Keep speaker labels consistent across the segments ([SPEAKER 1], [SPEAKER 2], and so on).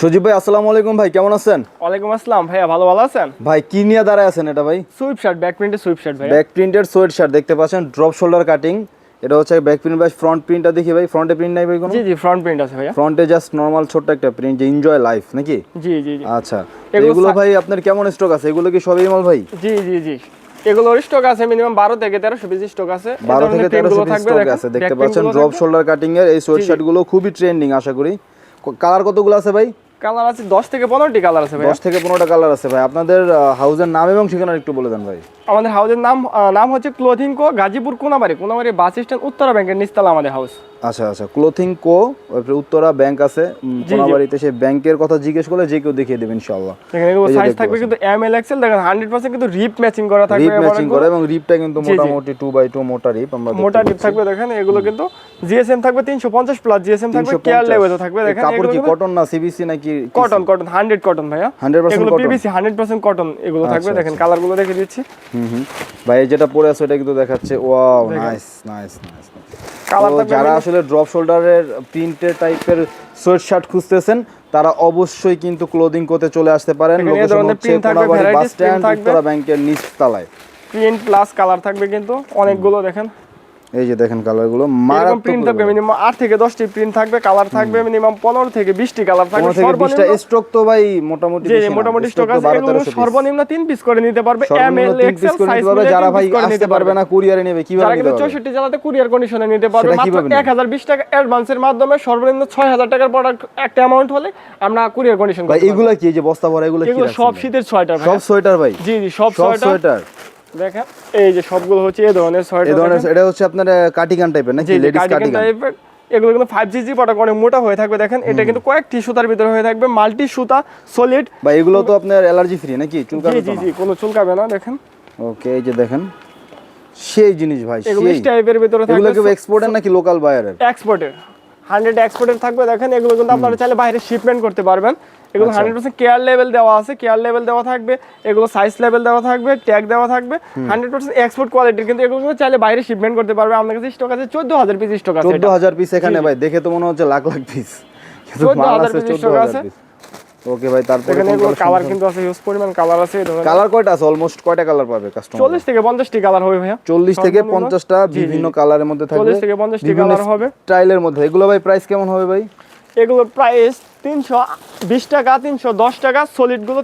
[SPEAKER 1] সজীব ভাই আসসালামু আলাইকুম ভাই কেমন আছেন?
[SPEAKER 2] ওয়ালাইকুম আসসালাম। ভাইয়া ভালো ভালো আছেন?
[SPEAKER 1] ভাই কি নিয়ে দাঁড়ায় আছেন এটা ভাই?
[SPEAKER 2] সুইপ শার্ট ব্যাক প্রিন্টের সুইপ শার্ট ভাইয়া।
[SPEAKER 1] ব্যাক প্রিন্টের সোয়েট শার্ট দেখতে পাচ্ছেন ড্রপ শোল্ডার কাটিং এটা হচ্ছে ব্যাক প্রিন্ট বাই ফ্রন্ট প্রিন্টটা দেখি ভাই ফ্রন্টে প্রিন্ট নাই ভাই কোনো?
[SPEAKER 2] জি জি ফ্রন্ট প্রিন্ট আছে ভাইয়া।
[SPEAKER 1] ফ্রন্টে জাস্ট নর্মাল ছোট্ট একটা প্রিন্ট যে এনজয় লাইফ নাকি?
[SPEAKER 2] জি জি জি।
[SPEAKER 1] আচ্ছা
[SPEAKER 2] এগুলো
[SPEAKER 1] ভাই আপনার কেমন স্টক আছে? এগুলো কি সবই মাল ভাই?
[SPEAKER 2] জি জি জি। এগুলোর স্টক আছে মিনিমাম বারো থেকে তেরোশো পিস স্টক আছে। এই
[SPEAKER 1] বারো
[SPEAKER 2] ধরনের
[SPEAKER 1] থেকে তেরোশো
[SPEAKER 2] printগুলো
[SPEAKER 1] পিস
[SPEAKER 2] থাকবে,
[SPEAKER 1] স্টক আছে দেখতে পাচ্ছেন ড্রপ। শোল্ডার কাটিং এর এই
[SPEAKER 2] জি।
[SPEAKER 1] শার্টগুলো খুবই ট্রেন্ডিং আশা করি। কালার কতগুলো আছে ভাই?
[SPEAKER 2] কালার আছে, দশ থেকে পনেরোটি কালার আছে ভাই
[SPEAKER 1] দশ থেকে পনেরোটা কালার আছে ভাই। আপনাদের হাউজের নাম এবং ঠিকানা একটু বলে দেন ভাই।
[SPEAKER 2] আমাদের হাউসের নাম নাম হচ্ছে clothing co Gazipur Konabari. Konabari bus stand Uttara ব্যাংকের নিচতলা আমাদের হাউস।
[SPEAKER 1] আচ্ছা আচ্ছা ক্লোথিং কো উত্তরা ব্যাংক আছে কোনাবাড়িতে সেই ব্যাংকের কথা জিজ্ঞেস করলে যে কেউ দেখিয়ে দেবেন ইনশাআল্লাহ।
[SPEAKER 2] এখানে এগুলো সাইজ থাকবে কিন্তু এম এল এক্সেল দেখেন হান্ড্রেড পার্সেন্ট কিন্তু রিপ ম্যাচিং করা থাকবে
[SPEAKER 1] রিপ ম্যাচিং করে এবং রিপটা কিন্তু। মোটামুটি টু বাই টু মোটা রিপ আমরা
[SPEAKER 2] মোটা রিপ থাকবে দেখেন এগুলো কিন্তু জিএসএম থাকবে তিনশো পঞ্চাশ প্লাস জিএসএম থাকবে
[SPEAKER 1] 350
[SPEAKER 2] কেয়ার লেভেল থাকবে দেখেন
[SPEAKER 1] কাপড় কি কটন না সিবিসি নাকি
[SPEAKER 2] কটন কটন হান্ড্রেড কটন ভাইয়া।
[SPEAKER 1] 100%
[SPEAKER 2] এগুলো
[SPEAKER 1] cotton?
[SPEAKER 2] পিবিসি হান্ড্রেড পার্সেন্ট কটন এগুলো থাকবে
[SPEAKER 1] আচ্ছা,
[SPEAKER 2] দেখেন কালারগুলো দেখে দিচ্ছি।
[SPEAKER 1] ভাই যেটা পরে আছে এটা কিন্তু দেখাচ্ছে। Wow nice nice nice. যারা আসলে ড্রপ শোল্ডারের প্রিন্টের টাইপের সোয়েট শার্ট খুঁজতেছেন তারা অবশ্যই কিন্তু ক্লোদিং করতে চলে আসতে পারেন। বাস স্ট্যান্ড ব্যাংকের নিচ তলায়।
[SPEAKER 2] প্রিন্ট প্লাস কালার থাকবে কিন্তু অনেকগুলো দেখেন।
[SPEAKER 1] এই যে দেখেন কালারগুলো মারাত্মক
[SPEAKER 2] প্রিন্ট থাকবে মিনিমাম আট থেকে দশটি প্রিন্ট থাকবে কালার থাকবে মিনিমাম পনেরো থেকে বিশটি কালার থাকবে সর্বনিম্ন
[SPEAKER 1] স্টক তো ভাই মোটামুটি
[SPEAKER 2] যে মোটামুটি স্টক আছে এগুলো সর্বনিম্ন তিন পিস করে নিতে পারবে এম এল এক্সেল
[SPEAKER 1] piece করে
[SPEAKER 2] সাইজ
[SPEAKER 1] পারবে যারা ভাই আসতে
[SPEAKER 2] নিতে
[SPEAKER 1] পারবে। না কুরিয়ারে নেবে কীভাবে
[SPEAKER 2] যারা
[SPEAKER 1] নিতে পারবে?
[SPEAKER 2] চৌষট্টি জেলাতে কুরিয়ার কন্ডিশনে নিতে পারবে মাত্র
[SPEAKER 1] কীভাবে নেবে?
[SPEAKER 2] এক হাজার বিশ টাকা অ্যাডভান্সের মাধ্যমে সর্বনিম্ন ছয় হাজার টাকার প্রোডাক্ট একটা অ্যামাউন্ট হলে আমরা কুরিয়ার কন্ডিশন
[SPEAKER 1] ভাই এগুলা কি এই যে বস্তা ভরা এগুলো কি
[SPEAKER 2] সব শীতের সোয়েটার ভাই।
[SPEAKER 1] সব সোয়েটার ভাই?
[SPEAKER 2] জি জি সব সোয়েটার? দেখেন এই যে সবগুলো হচ্ছে এই ধরনের
[SPEAKER 1] এই ধরনের এটা হচ্ছে আপনার কাটিগান টাইপের নাকি? লেডিস কাটিগান
[SPEAKER 2] টাইপের এগুলো কিন্তু ফাইভ জি জি প্রোডাক্ট অনেক মোটা হয়ে থাকবে দেখেন। এটা কিন্তু কয়েকটি সুতার ভিতরে হয়ে থাকবে মাল্টি সুতা সলিড
[SPEAKER 1] ভাই এগুলো তো আপনার অ্যালার্জি ফ্রি নাকি? চুলকাবে
[SPEAKER 2] জি জি কোনো চুলকাবে না দেখেন।
[SPEAKER 1] ওকে এই যে দেখেন সেই জিনিস ভাই
[SPEAKER 2] এগুলো টাইপের ভিতরে
[SPEAKER 1] এগুলো কি এক্সপোর্টার নাকি লোকাল বায়ারের
[SPEAKER 2] এক্সপোর্টের হান্ড্রেড এক্সপোর্টের থাকবে দেখেন। এগুলো কিন্তু আপনারা চাইলে বাইরে শিপমেন্ট করতে পারবেন। এগুলো। হান্ড্রেড পার্সেন্ট কেয়ার লেভেল দেওয়া আছে কেয়ার লেভেল দেওয়া থাকবে এগুলো সাইজ লেভেল দেওয়া থাকবে ট্যাগ দেওয়া থাকবে হান্ড্রেড পার্সেন্ট এক্সপোর্ট কোয়ালিটির কিন্তু এগুলো চাইলে বাইরে শিপমেন্ট করতে পারবে। আপনার কাছে স্টক আছে চোদ্দ হাজার পিস স্টক আছে
[SPEAKER 1] চোদ্দ হাজার পিস এখানে ভাই দেখে তো মনে হচ্ছে lakh lakh piece
[SPEAKER 2] 14,000 piece stock আছে।
[SPEAKER 1] ওকে ভাই তারপরে
[SPEAKER 2] এখানে কালার কিন্তু আছে হিউজ পরিমাণ কালার আছে
[SPEAKER 1] কালার কয়টা আছে? অলমোস্ট কয়টা কালার পাবে কাস্টমার
[SPEAKER 2] চল্লিশ থেকে পঞ্চাশটি কালার হবে ভাইয়া।
[SPEAKER 1] চল্লিশ থেকে
[SPEAKER 2] সর্বনিম্ন?
[SPEAKER 1] পঞ্চাশটা
[SPEAKER 2] জি, জি,
[SPEAKER 1] বিভিন্ন কালারের মধ্যে থাকবে।
[SPEAKER 2] চল্লিশ থেকে পঞ্চাশটি
[SPEAKER 1] বিভিন্ন
[SPEAKER 2] কালার হবে।
[SPEAKER 1] স্টাইলের মধ্যে। এগুলো ভাই প্রাইস কেমন হবে ভাই?
[SPEAKER 2] এগুলোর প্রাইস তিনশো বিশ টাকা তিনশো দশ টাকা সলিড সলিডগুলো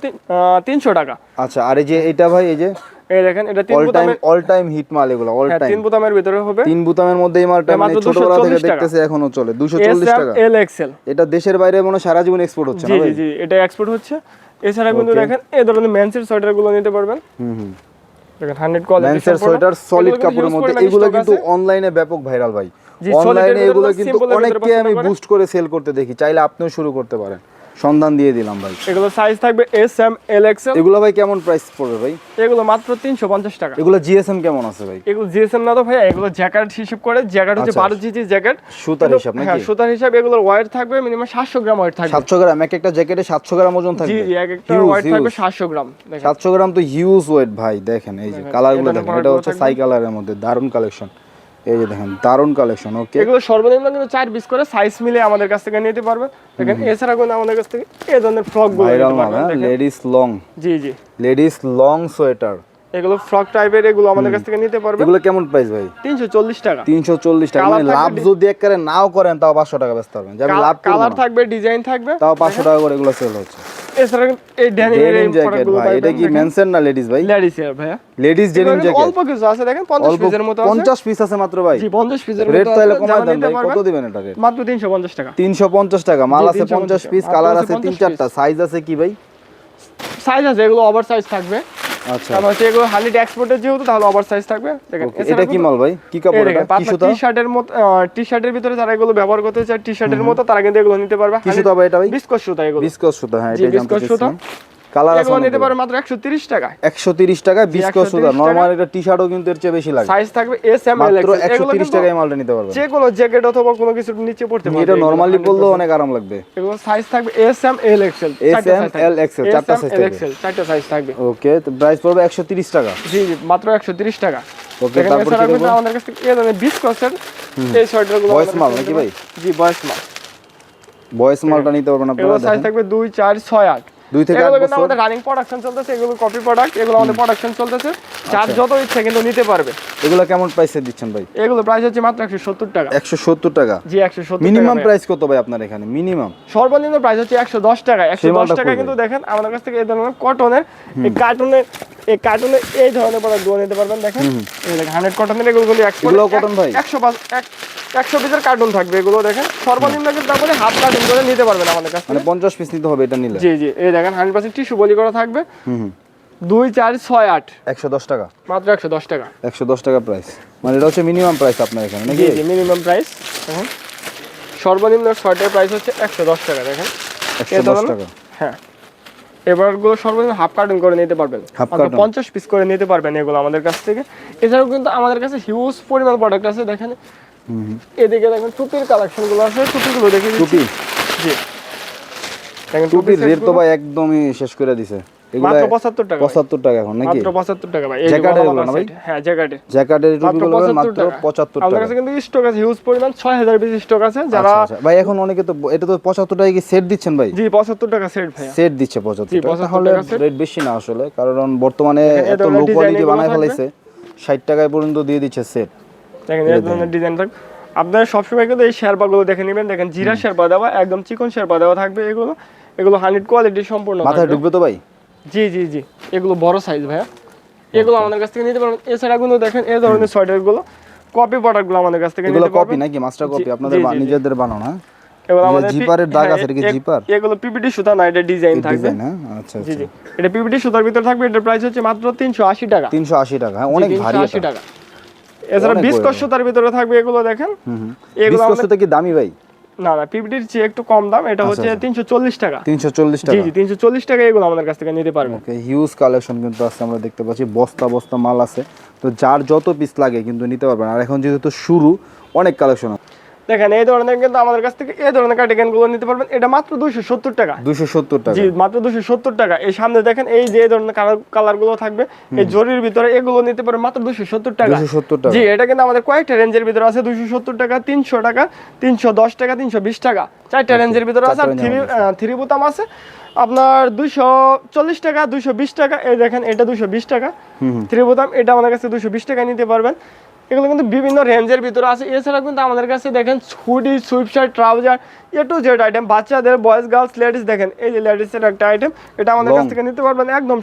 [SPEAKER 2] তিনশো টাকা।
[SPEAKER 1] আচ্ছা আর এই যে এটা ভাই এই যে
[SPEAKER 2] এই দেখেন এটা তিন বোতামের
[SPEAKER 1] অল টাইম হিট মাল এগুলো অল
[SPEAKER 2] হ্যাঁ,
[SPEAKER 1] টাইম
[SPEAKER 2] তিন বোতামের ভিতরে হবে।
[SPEAKER 1] তিন বুতামের মধ্যে এই মালটা মানে ছোটবেলা থেকে দেখতেছে এখনও চলে। দুশো
[SPEAKER 2] এস
[SPEAKER 1] চল্লিশ
[SPEAKER 2] এম
[SPEAKER 1] টাকা।
[SPEAKER 2] L XL.
[SPEAKER 1] এটা দেশের বাইরে মনে হয় সারা জীবন এক্সপোর্ট হচ্ছে
[SPEAKER 2] জি জি এটা এক্সপোর্ট হচ্ছে। এছাড়া কিন্তু দেখেন এই ধরনের ম্যানসের সোয়েটারগুলো নিতে পারবেন।
[SPEAKER 1] হুম হুম।
[SPEAKER 2] দেখেন হান্ড্রেড কোয়ালিটি
[SPEAKER 1] ম্যান্সের সোয়েটার সলিড কাপড়ের মধ্যে। এগুলো কিন্তু অনলাইনে ব্যাপক ভাইরাল ভাই। অনলাইনে এগুলো কিন্তু অনেককে আমি বুস্ট করে সেল করতে দেখি। চাইলে আপনিও শুরু করতে পারেন। সন্ধান দিয়ে দিলাম ভাই।
[SPEAKER 2] এগুলো সাইজ থাকবে এস এম এল এক্সেল
[SPEAKER 1] এগুলো ভাই কেমন প্রাইস পড়বে ভাই?
[SPEAKER 2] এগুলো মাত্র তিনশো পঞ্চাশ টাকা।
[SPEAKER 1] এগুলো জিএসএম কেমন আছে ভাই?
[SPEAKER 2] এগুলো জিএসএম না তো ভাই এগুলো জ্যাকেট হিসেব করে জ্যাকেট হচ্ছে
[SPEAKER 1] আচ্ছা।
[SPEAKER 2] বারো জিজি জ্যাকেট
[SPEAKER 1] সুতার হিসাব নাকি?
[SPEAKER 2] হ্যাঁ সুতার হিসাব এগুলোর ওয়েট থাকবে মিনিমাম সাতশো গ্রাম ওয়েট থাকবে।
[SPEAKER 1] সাতশো গ্রাম এক একটা জ্যাকেটে সাতশো গ্রাম ওজন থাকবে।
[SPEAKER 2] জি এক একটা ওয়েট থাকবে। সাতশো গ্রাম দেখেন।
[SPEAKER 1] সাতশো গ্রাম তো হিউজ ওয়েট ভাই দেখেন এই যে কালারগুলো দেখেন এটা হচ্ছে সাই কালারের মধ্যে দারুণ কালেকশন এই যে দেখেন দারুণ কালেকশন ওকে
[SPEAKER 2] এগুলো সর্বনিম্ন কিন্তু চার পিস করে সাইজ মিলে আমাদের কাছ থেকে নিতে পারবে। দেখেন এছাড়া কিন্তু আমাদের কাছ থেকে এই ধরনের ফ্রকগুলো
[SPEAKER 1] লেডিস লং
[SPEAKER 2] জি জি।
[SPEAKER 1] লেডিস লং সোয়েটার
[SPEAKER 2] এগুলো ফ্রক টাইপের এগুলো আমাদের কাছ থেকে নিতে পারবে।
[SPEAKER 1] এগুলো কেমন প্রাইস ভাই?
[SPEAKER 2] তিনশো চল্লিশ টাকা।
[SPEAKER 1] তিনশো চল্লিশ টাকা মানে লাভ যদি একবারে নাও করেন তাও পাঁচশো টাকা বেচতে পারবেন। লাভ
[SPEAKER 2] কালার থাকবে ডিজাইন থাকবে
[SPEAKER 1] তাও পাঁচশো টাকা করে এগুলো সেল হচ্ছে।
[SPEAKER 2] এছাড়া এই
[SPEAKER 1] ডেনিম জ্যাকেট ভাই এটা কি মেনসেন না লেডিস ভাই?
[SPEAKER 2] লেডিস এর ভাইয়া।
[SPEAKER 1] লেডিস ডেনিম জ্যাকেট
[SPEAKER 2] অল্প কিছু আছে দেখেন পঞ্চাশ
[SPEAKER 1] অল্প
[SPEAKER 2] পিসের মতো আছে।
[SPEAKER 1] পিস আছে মাত্র ভাই।
[SPEAKER 2] জি পিসের
[SPEAKER 1] রেট তাহলে
[SPEAKER 2] আছে,
[SPEAKER 1] দেন ভাই কত দিবেন এটা রেট
[SPEAKER 2] মাত্র তিনশো পঞ্চাশ টাকা।
[SPEAKER 1] তিনশো পঞ্চাশ টাকা মাল আছে
[SPEAKER 2] 350
[SPEAKER 1] পঞ্চাশ পিস কালার
[SPEAKER 2] আছে
[SPEAKER 1] আছে তিন চারটা সাইজ আছে কি ভাই?
[SPEAKER 2] সাইজ আছে এগুলো ওভার সাইজ থাকবে।
[SPEAKER 1] আচ্ছা।
[SPEAKER 2] কারণ হচ্ছে এগুলো হালি এক্সপোর্টের যেহেতু তাহলে ওভার সাইজ থাকবে। দেখেন
[SPEAKER 1] এটা কি মাল ভাই? কি কাপড় এটা? কি সুতা
[SPEAKER 2] টি শার্টের মতো টি শার্টের ভিতরে যারা এগুলো ব্যবহার করতে চায় টি শার্টের মতো তারা কিন্তু এগুলো নিতে পারবে।
[SPEAKER 1] কি সুতা ভাই এটা ভাই?
[SPEAKER 2] বিস্কট সুতা এগুলো।
[SPEAKER 1] বিস্কস সুতা হ্যাঁ এটা
[SPEAKER 2] viscose সুতা।
[SPEAKER 1] কালার আছে
[SPEAKER 2] নিতে। পারবে মাত্র একশো তিরিশ টাকায়।
[SPEAKER 1] একশো তিরিশ টাকা বিস্কস
[SPEAKER 2] 130
[SPEAKER 1] সুতা। নর্মাল এটা টি শার্টও কিন্তু এর চেয়ে বেশি লাগে।
[SPEAKER 2] সাইজ থাকবে এস এম এল
[SPEAKER 1] মাত্র একশো তিরিশ টাকায় মালটা নিতে পারবেন
[SPEAKER 2] যে কোনো জ্যাকেট অথবা কোনো কিছু নিচে পড়তে পারবে
[SPEAKER 1] এটা নর্মালি
[SPEAKER 2] 100%
[SPEAKER 1] পরলেও অনেক আরাম লাগবে।
[SPEAKER 2] এগুলো সাইজ থাকবে S M L XL
[SPEAKER 1] S, M, L, XL, চারটা size থাকবে।
[SPEAKER 2] এক্সেল চারটা সাইজ থাকবে।
[SPEAKER 1] ওকে তো প্রাইস পড়বে একশো তিরিশ টাকা।
[SPEAKER 2] জি জি মাত্র একশো তিরিশ টাকা।
[SPEAKER 1] ওকে তারপর কি
[SPEAKER 2] আমাদের কাছ এই ধরনের বিশ কসের এই সোয়েটারগুলো আমাদের
[SPEAKER 1] মাল নাকি ভাই?
[SPEAKER 2] জি বয়স মাল।
[SPEAKER 1] বয়স মালটা নিতে পারবেন আপনারা
[SPEAKER 2] সাইজ থাকবে দুই চার ছয় আট।
[SPEAKER 1] দুই থেকে আট বছর।
[SPEAKER 2] আমাদের রানিং প্রোডাকশন চলতেছে এগুলো কপি প্রোডাক্ট এগুলো আমাদের প্রোডাকশন চলতেছে। যার
[SPEAKER 1] আচ্ছা।
[SPEAKER 2] যত ইচ্ছে কিন্তু নিতে পারবে।
[SPEAKER 1] এগুলো কেমন প্রাইসে দিচ্ছেন ভাই?
[SPEAKER 2] এগুলো প্রাইস হচ্ছে মাত্র একশো সত্তর টাকা।
[SPEAKER 1] একশো সত্তর টাকা?
[SPEAKER 2] জি একশো সত্তর
[SPEAKER 1] মিনিমাম প্রাইস কত ভাই আপনার এখানে? মিনিমাম
[SPEAKER 2] সর্বনিম্ন প্রাইস হচ্ছে একশো দশ টাকা। একশো দশ
[SPEAKER 1] মালটা
[SPEAKER 2] টাকা কিন্তু দেখেন আমাদের কাছ থেকে এই ধরনের কটনের এই কার্টুনের এই কার্টুনের এই ধরনের প্রোডাক্টগুলো নিতে পারবেন দেখেন। এই দেখেন হান্ড্রেড কটনের এগুলো
[SPEAKER 1] এগুলোও cotton ভাই?
[SPEAKER 2] একশো পাঁচ এক একশো পিসের কার্টুন থাকবে এগুলো দেখেন। সর্বনিম্ন কিন্তু তারপরে হাফ কার্টুন করে নিতে পারবেন আমাদের কাছ
[SPEAKER 1] মানে পঞ্চাশ পিস নিতে হবে এটা নিলে।
[SPEAKER 2] জি জি। এই দেখেন হান্ড্রেড পার্সেন্ট টিস্যু বলি করা থাকবে। দুই চার ছয় আট।
[SPEAKER 1] একশো দশ টাকা।
[SPEAKER 2] মাত্র একশো দশ টাকা।
[SPEAKER 1] একশো দশ টাকা প্রাইস মানে এটা হচ্ছে মিনিমাম প্রাইস আপনার এখানে নাকি?
[SPEAKER 2] জি মিনিমাম প্রাইস সর্বনিম্ন শর্টের প্রাইস হচ্ছে একশো দশ টাকা দেখেন।
[SPEAKER 1] একশো দশ টাকা।
[SPEAKER 2] হ্যাঁ। এবারগুলো সর্বনিম্ন হাফ কার্টন করে নিতে পারবেন। পঞ্চাশ পিস করে নিতে পারবেন এগুলো আমাদের কাছ থেকে। এছাড়াও কিন্তু আমাদের কাছে হিউজ পরিমাণ প্রোডাক্ট আছে দেখেন। এদিকে দেখেন টুপির কালেকশনগুলো আছে টুপিগুলো দেখে
[SPEAKER 1] টুপি?
[SPEAKER 2] জি। দেখেন
[SPEAKER 1] টুপির রেট তো ভাই একদমই শেষ করে দিছে।
[SPEAKER 2] মাত্র পঁচাত্তর টাকা ভাই।
[SPEAKER 1] পঁচাত্তর টাকা এখন নাকি?
[SPEAKER 2] মাত্র পঁচাত্তর টাকা ভাই।
[SPEAKER 1] জ্যাকেটের
[SPEAKER 2] গলা
[SPEAKER 1] এগুলো
[SPEAKER 2] বাঁধা
[SPEAKER 1] না ভাই?
[SPEAKER 2] হ্যাঁ জ্যাকেটের।
[SPEAKER 1] জ্যাকেটের
[SPEAKER 2] মাত্র
[SPEAKER 1] টুপিগুলো পাবেন
[SPEAKER 2] পঁচাত্তর
[SPEAKER 1] মাত্র
[SPEAKER 2] টাকা।
[SPEAKER 1] পঁচাত্তর
[SPEAKER 2] কাছে কিন্তু স্টক আছে হিউজ পরিমাণ ছয় হাজার পিস স্টক আছে যারা
[SPEAKER 1] আচ্ছা, আচ্ছা। ভাই এখন অনেকে তো এটা তো পঁচাত্তর টাকা কি সেট দিচ্ছেন ভাই?
[SPEAKER 2] জি পঁচাত্তর টাকা সেট ভাইয়া।
[SPEAKER 1] সেট দিচ্ছে পঁচাত্তর
[SPEAKER 2] জি,
[SPEAKER 1] টাকা। তাহলে রেট বেশি না আসলে কারণ বর্তমানে এত লো কোয়ালিটি বানায় ফেলাইছে ষাট টাকায় পর্যন্ত দিয়ে দিচ্ছে সেট
[SPEAKER 2] দেখেন এই ধরনের ডিজাইন আপনারা সবসময় কিন্তু এই শেরপাগুলো দেখে নেবেন। দেখেন জিরা শেরপা দেওয়া একদম চিকন শেরপা দেওয়া থাকবে। এগুলো এগুলো হান্ড্রেড কোয়ালিটি সম্পূর্ণ
[SPEAKER 1] মাথায় ঢুকবে তো ভাই?
[SPEAKER 2] জি জি জি। এগুলো বড় সাইজ ভাইয়া। এগুলো আমাদের কাছ থেকে নিতে পারবেন। এছাড়া গুলো দেখেন এই ধরনের সোয়েটারগুলো কপি প্রোডাক্টগুলো আমাদের কাছ থেকে
[SPEAKER 1] এগুলো
[SPEAKER 2] নিতে
[SPEAKER 1] কপি নাকি মাস্টার কপি আপনাদের। নিজেদের বানানো হ্যাঁ?
[SPEAKER 2] এগুলো আমাদের
[SPEAKER 1] জিপারের দাগ
[SPEAKER 2] হ্যাঁ,
[SPEAKER 1] আছে, কি জিপার?
[SPEAKER 2] এগুলো পিপিটি সুতা না এটা ডিজাইন থাকবে।
[SPEAKER 1] ডিজাইন হ্যাঁ? আচ্ছা
[SPEAKER 2] জি
[SPEAKER 1] আচ্ছা।
[SPEAKER 2] জি। এটা পিপিটি সুতার ভিতরে থাকবে এটার প্রাইস হচ্ছে মাত্র তিনশো আশি টাকা।
[SPEAKER 1] তিনশো আশি টাকা হ্যাঁ অনেক ভারী
[SPEAKER 2] আশি
[SPEAKER 1] এটা।
[SPEAKER 2] টাকা। এছাড়া বিস্কট সুতার ভিতরে থাকবে এগুলো দেখেন। এগুলো আমাদের-
[SPEAKER 1] কি দামি ভাই?
[SPEAKER 2] না না পিপিটির চেয়ে একটু কম দাম এটা হচ্ছে
[SPEAKER 1] আচ্ছা।
[SPEAKER 2] তিনশো চল্লিশ টাকা।
[SPEAKER 1] তিনশো চল্লিশ
[SPEAKER 2] জি
[SPEAKER 1] টাকা?
[SPEAKER 2] জি তিনশো চল্লিশ টাকা এগুলো আমাদের কাছ থেকে নিতে পারবেন।
[SPEAKER 1] ওকে হিউজ কালেকশন কিন্তু আছে আমরা দেখতে পাচ্ছি বস্তা বস্তা মাল আছে। তো যার যত পিস লাগে কিন্তু নিতে পারবেন। আর এখন যেহেতু শুরু অনেক কালেকশন আছে।
[SPEAKER 2] দেখেন এই ধরনের কিন্তু আমাদের কাছ থেকে এই ধরনের কার্ডিগানগুলো নিতে পারবেন। এটা মাত্র দুশো সত্তর টাকা।
[SPEAKER 1] দুশো সত্তর টাকা।
[SPEAKER 2] জি মাত্র দুশো সত্তর টাকা। এই সামনে দেখেন এই যে ধরনের কালারগুলো থাকবে এই জরির ভিতরে এগুলো নিতে পারবেন মাত্র দুশো সত্তর টাকা।
[SPEAKER 1] সত্তর টাকা।
[SPEAKER 2] জি এটা কিন্তু আমাদের কয়েকটা রেঞ্জের ভিতরে আছে দুশো সত্তর টাকা তিনশো টাকা তিনশো দশ টাকা তিনশো বিশ টাকা। চারটা রেঞ্জের ভিতরে আছে আর থ্রি থ্রি বোতাম আছে। আপনার দুশো চল্লিশ টাকা দুইশো বিশ টাকা এই দেখেন এটা দুইশো বিশ টাকা। থ্রি বোতাম এটা আমাদের কাছে দুইশো বিশ টাকা নিতে পারবেন। এগুলো কিন্তু বিভিন্ন রেঞ্জের ভিতরে আছে। এছাড়া কিন্তু আমাদের কাছে দেখেন ছুটি sweatshirt trouser A to Z item বাচ্চাদের বয়েজ গার্লস লেডিস দেখেন এই যে লেডিসের একটা আইটেম এটা আমাদের কাছ থেকে নিতে পারবেন একদম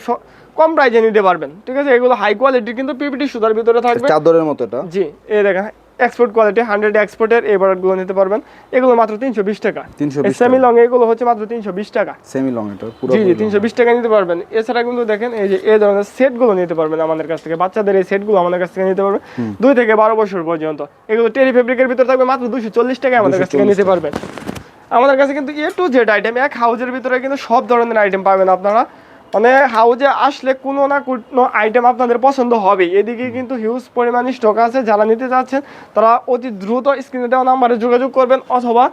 [SPEAKER 2] কম প্রাইজে নিতে পারবেন ঠিক আছে? এগুলো হাই কোয়ালিটি কিন্তু পিপিটি সুতার ভিতরে থাকবে।
[SPEAKER 1] চাদরের মতো এটা?
[SPEAKER 2] জি এই দেখেন এক্সপোর্ট কোয়ালিটি হান্ড্রেড এক্সপোর্টের এই প্রোডাক্টগুলো নিতে পারবেন। এগুলো মাত্র তিনশো বিশ টাকা।
[SPEAKER 1] 320
[SPEAKER 2] সেমি লং এগুলো হচ্ছে মাত্র তিনশো বিশ টাকা।
[SPEAKER 1] সেমি লং এটা
[SPEAKER 2] জি জি তিনশো বিশ টাকা নিতে পারবেন। এছাড়া কিন্তু দেখেন এই যে এই ধরনের সেটগুলো নিতে পারবেন আমাদের কাছ থেকে। বাচ্চাদের এই সেটগুলো আমাদের কাছ থেকে নিতে পারবেন। দুই থেকে বারো বছর পর্যন্ত। এগুলো টেরি ফেব্রিকের ভিতরে থাকবে মাত্র দুশো চল্লিশ টাকা আমাদের কাছ থেকে নিতে পারবেন। আমাদের কাছে কিন্তু এ টু জেড আইটেম এক হাউজের ভিতরে কিন্তু সব ধরনের আইটেম পাবেন আপনারা। মানে হাউজে আসলে কোনো না কোনো আইটেম আপনাদের পছন্দ হবে এদিকে কিন্তু হিউজ পরিমাণে স্টক আছে যারা নিতে চাচ্ছেন তারা অতি দ্রুত স্ক্রিনে দেওয়া নাম্বারে যোগাযোগ করবেন অথবা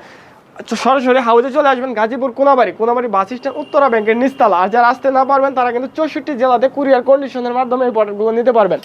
[SPEAKER 2] সরাসরি হাউজে চলে আসবেন গাজীপুর কোনাবাড়ি কোনাবাড়ি বাস স্ট্যান্ড উত্তরা ব্যাংকের নিস্তালা আর যারা আসতে না পারবেন তারা কিন্তু চৌষট্টি জেলাতে কুরিয়ার কন্ডিশনের মাধ্যমে এই প্রোডাক্টগুলো নিতে পারবেন।